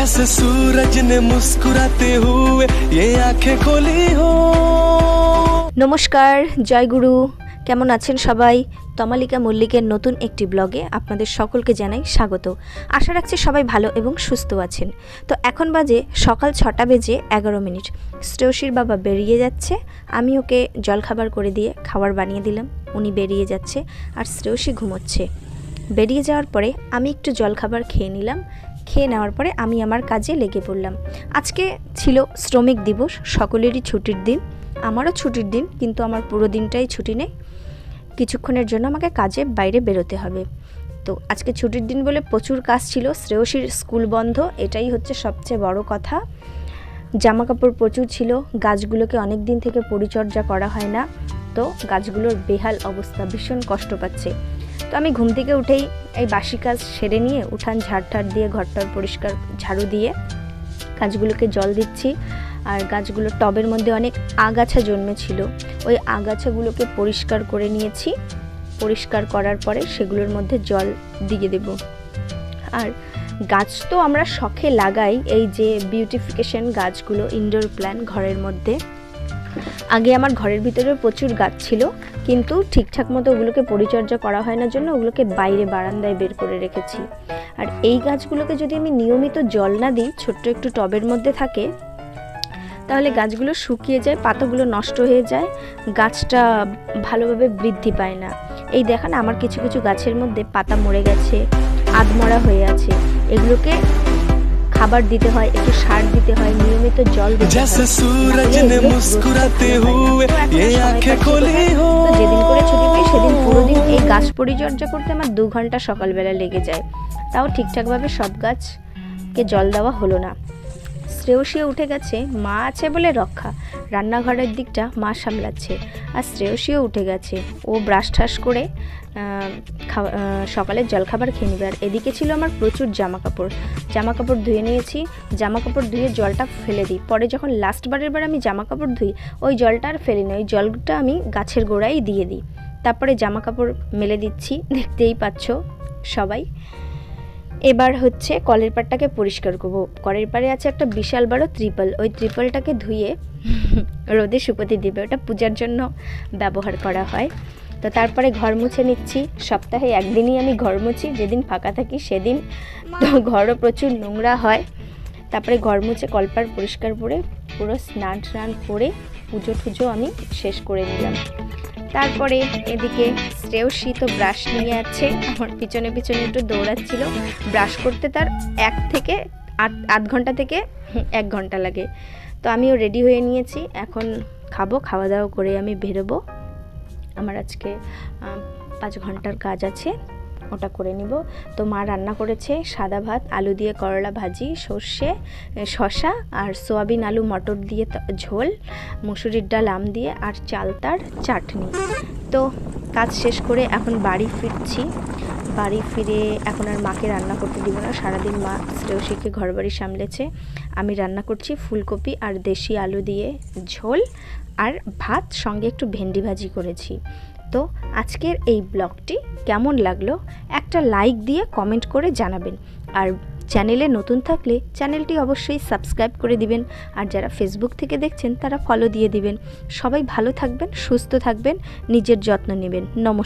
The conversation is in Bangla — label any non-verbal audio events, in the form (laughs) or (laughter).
जैसे सूरज ने मुस्कुराते हुए ये आंखें खोली हो নমস্কার জয়গুরু কেমন আছেন সবাই তমালিকা মল্লিকের নতুন একটি ব্লগে আপনাদের সকলকে জানাই স্বাগত আশা রাখছি সবাই ভালো এবং সুস্থ আছেন তো এখন বাজে সকাল ছটা বেজে এগারো মিনিট শ্রেয়সীর বাবা বেরিয়ে যাচ্ছে আমি ওকে জলখাবার করে দিয়ে খাবার বানিয়ে দিলাম উনি বেরিয়ে যাচ্ছে আর শ্রেয়সী ঘুমোচ্ছে বেরিয়ে যাওয়ার পরে আমি একটু জলখাবার খেয়ে নিলাম খেয়ে নেওয়ার পরে আমি আমার কাজে লেগে পড়লাম। আজকে ছিল শ্রমিক দিবস, সকলেরই ছুটির দিন। আমারও ছুটির দিন, কিন্তু আমার পুরো দিনটাই ছুটি নেই। কিছুক্ষণের জন্য আমাকে কাজে বাইরে বেরোতে হবে। তো আজকে ছুটির দিন বলে প্রচুর কাজ ছিল, শ্রেয়সীর স্কুল বন্ধ, এটাই হচ্ছে সবচেয়ে বড় কথা। জামা কাপড় প্রচুর ছিল, গাছগুলোকে অনেক দিন থেকে পরিচর্যা করা হয় না। তো গাছগুলোর বেহাল অবস্থা ভীষণ কষ্ট পাচ্ছে। তো আমি ঘুম থেকে উঠেই এই বাসি কাজ সেরে নিয়ে উঠান ঝাড় দিয়ে, ঘরটার পরিষ্কার ঝাড়ু দিয়ে গাছগুলোকে জল দিচ্ছি। আর গাছগুলোর টবের মধ্যে অনেক আগাছা জন্মেছিল। ওই আগাছাগুলোকে পরিষ্কার করে নিয়েছি। পরিষ্কার করার পরে সেগুলোর মধ্যে জল দিয়ে দেব। আর গাছ তো আমরা শখে লাগাই, এই যে বিউটিফিকেশন গাছগুলো ইনডোর প্ল্যান ঘরের মধ্যে। আগে আমার ঘরের ভিতরে প্রচুর গাছ ছিল। কিন্তু ঠিকঠাক মতো ওগুলোকে পরিচর্যা করা হয় না জন্য ওগুলোকে বাইরে বারান্দায় বের করে রেখেছি। আর এই গাছগুলোকে যদি আমি নিয়মিত জল না দিই, ছোট্ট একটু টবের মধ্যে থাকে, তাহলে গাছগুলো শুকিয়ে যায়, পাতাগুলো নষ্ট হয়ে যায়, গাছটা ভালোভাবে বৃদ্ধি পায় না। এই দেখান আমার কিছু কিছু গাছের মধ্যে পাতা মরে গেছে, আধমরা হয়ে আছে। এগুলোকে খাবার দিতে হয় একটু সার দিতে হয় নিয়মিত জল দিতে যেদিন করে ছুটি পাই সেদিন পুরো দিন এই গাছ পরিচর্যা করতে আমার দু ঘণ্টা সকালবেলা লেগে যায়। তাও ঠিকঠাকভাবে সব গাছকে জল দেওয়া হলো না। শ্রেয়সীও উঠে গেছে, মা আছে বলে রক্ষা। রান্নাঘরের দিকটা মা সামলাচ্ছে, আর শ্রেয়সীও উঠে গেছে। ও ব্রাশ ঠাস করে খাওয়া- সকালের জলখাবার খেয়ে নেবে। আর এদিকে ছিল আমার প্রচুর জামা কাপড় জামা কাপড় ধুয়ে নিয়েছি জামা কাপড় ধুয়ে জলটা ফেলে দিই। পরে যখন লাস্ট বারের বার আমি জামা কাপড় ধুই, ওই জলটা আর ফেলি না, ওই জলটা আমি গাছের গোড়ায় দিয়ে দিই। তারপরে জামা কাপড় মেলে দিচ্ছি, দেখতেই পাচ্ছ সবাই। এবার হচ্ছে কলের পাড়টাকে পরিষ্কার করব। কলের পাড়ে আছে একটা বিশাল বড় ত্রিপল। ওই ত্রিপলটাকে ধুয়ে (laughs) রোদে শুকোতে দিবে। ওটা পূজার জন্য ব্যবহার করা হয়। তো তারপরে ঘর মুছে নিচ্ছি। সপ্তাহে একদিনই আমি ঘর মুছি। যেদিন ফাঁকা থাকি সেদিন তো ঘরও প্রচুর নোংরা হয়। তারপরে ঘর মুছে কলপার পরিষ্কার করে পুরো স্নান স্নান করে পুজো টুজো আমি শেষ করে নিলাম। তারপরে এদিকে শ্রেয়সী তো ব্রাশ নিয়ে আছে। আমার পিছনে পিছনে একটু দৌড়াচ্ছিল। ব্রাশ করতে তার এক থেকে আধ আধ ঘণ্টা থেকে এক ঘণ্টা লাগে। তো আমিও রেডি হয়ে নিয়েছি। এখন খাব খাওয়া দাওয়া করে আমি বেরোবো। আমার আজকে পাঁচ ঘণ্টার কাজ আছে। ওটা করে নিব। তো মা রান্না করেছে সাদা ভাত, আলু দিয়ে করলা ভাজি, সর্ষে শসা আর সোয়াবিন, আলু, মটর দিয়ে ঝোল, মুসুরির ডাল, আম দিয়ে আর চালতার চাটনি। তো কাজ শেষ করে এখন বাড়ি ফিরছি। বাড়ি ফিরে এখন আর মাকে রান্না করতে দিব না। সারাদিন মা শ্রেয়সীকে ঘরবাড়ি সামলেছে। আমি রান্না করছি ফুলকপি আর দেশি আলু দিয়ে ঝোল আর ভাত সঙ্গে একটু ভেন্ডি ভাজি করেছি। তো আজকের এই ব্লগটি কেমন লাগল একটা লাইক দিয়ে কমেন্ট করে জানাবেন। আর চ্যানেলে নতুন থাকলে চ্যানেলটি অবশ্যই সাবস্ক্রাইব করে দিবেন। আর যারা ফেসবুক থেকে দেখছেন তারা ফলো দিয়ে দিবেন। সবাই ভালো থাকবেন, সুস্থ থাকবেন, নিজের যত্ন নেবেন। নমস্কার।